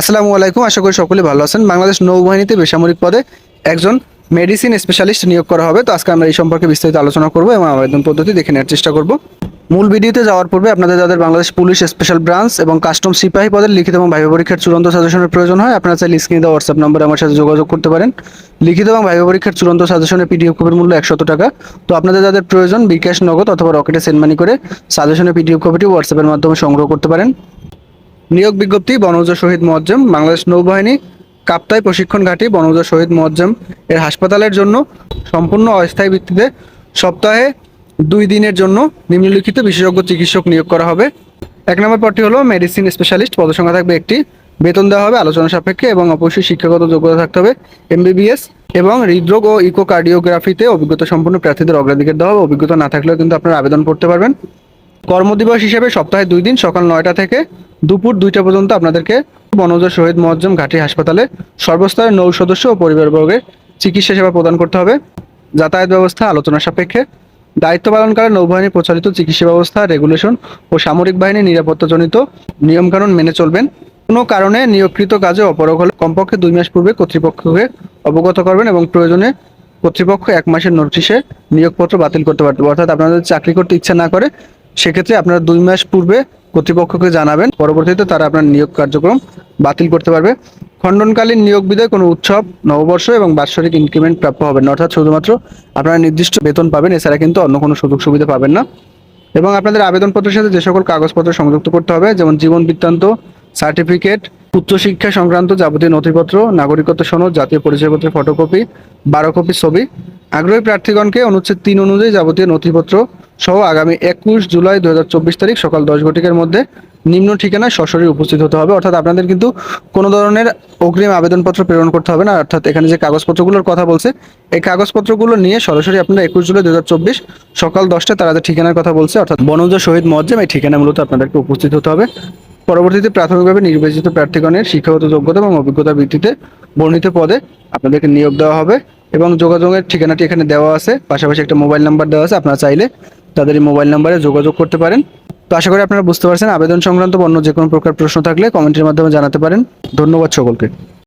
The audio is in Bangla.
আসসালামু আলাইকুম, আশা করি সকলে ভালো আছেন। বাংলাদেশ নৌবাহিনীতে বেসামরিক পদে একজন মেডিসিন স্পেশালিস্ট নিয়োগ করা হবে। তো আজকে আমরা এই সম্পর্কে বিস্তারিত আলোচনা করব এবং আবেদন পদ্ধতি দেখে নেওয়ার চেষ্টা করব। মূল ভিডিওতে যাওয়ার পূর্বে আপনাদের যাদের বাংলাদেশ পুলিশ স্পেশাল ব্রাঞ্চ এবং কাস্টম সিপাহী পদের লিখিত এবং ভাইবা পরীক্ষার চূড়ান্ত সাজেশনের প্রয়োজন হয়, আপনারা চাইলে স্ক্রিনে দেওয়া হোয়াটসঅ্যাপ নম্বরে আমার সাথে যোগাযোগ করতে পারেন। লিখিত এবং ভাইবা পরীক্ষার চূড়ান্ত সাজেশনের পিডিএফ কপির মূল্য একশত টাকা। তো আপনাদের যাদের প্রয়োজন বিকাশ নগদ অথবা রকেটে সেন্ড মানি করে, সাজেশনের পিডিএফ কপিটি হোয়াটসঅ্যাপের মাধ্যমে সংগ্রহ করতে পারেন। নিয়োগ বিজ্ঞপ্তি বনৌজা শহীদ মোয়াজ্জেম, বাংলাদেশ নৌবাহিনী, কাপ্তাই প্রশিক্ষণ ঘাঁটি বনৌজা শহীদ মোয়াজ্জেম। এর হাসপাতালের জন্য সম্পূর্ণ অস্থায়ী ভিত্তিতে সপ্তাহে দুই দিনের জন্য নিম্নলিখিত বিশেষজ্ঞ চিকিৎসক নিয়োগ করা হবে। এক নম্বর পদটি হলো মেডিসিন স্পেশালিস্ট, পদসংখ্যা থাকবে একটি। বেতন দেওয়া হবে, আলোচনা সাপেক্ষে এবং অবশ্যই শিক্ষাগত যোগ্যতা থাকতে হবে। এমবিবিএস এবং হৃদরোগ ও ইকোকার্ডিওগ্রাফিতে অভিজ্ঞতা সম্পন্ন প্রার্থীদের অগ্রাধিকার দেওয়া হবে। অভিজ্ঞতা না থাকলেও কিন্তু আপনারা আবেদন করতে পারবেন। কর্মদিবস হিসেবে সপ্তাহে দুই দিন, সকাল নয়টা থেকে দুপুর দুইটা পর্যন্ত আপনাদেরকে বনজ শহীদ মোয়াজ্জম ঘাটি হাসপাতালে সর্বস্তরের নৌ সদস্য ও পরিবারবর্গের চিকিৎসা সেবা প্রদান করতে হবে। যাতায়াত ব্যবস্থা আলোচনা সাপেক্ষে। দায়িত্ব পালনকালে নৌবাহিনী প্রচারিত চিকিৎসা ব্যবস্থা, রেগুলেশন ও সামরিক বাহিনী নিরাপত্তাজনিত নিয়মকানুন মেনে চলবেন। কোনো কারণে নিয়োগকৃত কাজে অপরগ হলে কমপক্ষে দুই মাস পূর্বে কর্তৃপক্ষকে অবগত করবেন এবং প্রয়োজনে কর্তৃপক্ষ এক মাসের নোটিশে নিয়োগপত্র বাতিল করতে পারবে। অর্থাৎ আপনাদের চাকরি করতে ইচ্ছা না করে সেক্ষেত্রে আপনারা দুই মাস পূর্বে কর্তৃপক্ষকে জানাবেন, পরবর্তীতে তারা আপনার নিয়োগ কার্যক্রম বাতিল করতে পারবে। খণ্ডনকালীন নিয়োগ বিদায় কোনো উৎসব, নববর্ষ এবং বাৎসরিক ইনক্রিমেন্ট প্রাপ্য হবে না। অর্থাৎ শুধুমাত্র আপনারা নির্দিষ্ট বেতন পাবেন, এছাড়া কিন্তু অন্য কোনো সুযোগ সুবিধা পাবেন না। এবং আপনাদের আবেদনপত্রের সাথে যে সকল কাগজপত্র সংযুক্ত করতে হবে, যেমন জীবন বৃত্তান্ত, সার্টিফিকেট, উচ্চশিক্ষা সংক্রান্ত যাবতীয় নথিপত্র, নাগরিকত্ব সনদ, জাতীয় পরিচয়পত্রের ফটোকপি বারো কপি ছবি আগ্রহী প্রার্থীগণকে অনুচ্ছেদ তিন অনুযায়ী যাবতীয় নথিপত্র সহ আগামী একুশ জুলাই দু হাজার চব্বিশ তারিখ সকাল দশ ঘটিকার মধ্যে নিম্ন ঠিকানায় সশরীরে উপস্থিত হতে হবে। অর্থাৎ আপনাদের কিন্তু কোনো ধরনের অগ্রিম আবেদনপত্র প্রেরণ করতে হবে না। অর্থাৎ এখানে যে কাগজপত্রগুলোর কথা বলছে, এই কাগজপত্রগুলো নিয়ে সরাসরি আপনারা একুশ জুলাই দু হাজার চব্বিশ সকাল দশটায় তারা যে ঠিকানার কথা বলছে, অর্থাৎ বনজ শহীদ মজ্জেম, এই ঠিকানা মূলত আপনাদেরকে উপস্থিত হতে হবে। পরবর্তীতে প্রাথমিকভাবে নির্বাচিত প্রার্থীগণের শিক্ষাগত যোগ্যতা এবং অভিজ্ঞতার ভিত্তিতে বর্ণিত পদে আপনাদেরকে নিয়োগ দেওয়া হবে। এবং যোগাযোগের ঠিকানাটি এখানে দেওয়া আছে। পাশাপাশি একটা মোবাইল নাম্বার দেওয়া আছে, আপনারা চাইলে তাদের এই মোবাইল নাম্বারে যোগাযোগ করতে পারেন। তো আশা করি আপনারা বুঝতে পারছেন, আবেদন সংক্রান্ত অন্য যে কোনো প্রকার প্রশ্ন থাকলে কমেন্টের মাধ্যমে জানাতে পারেন। ধন্যবাদ সকলকে।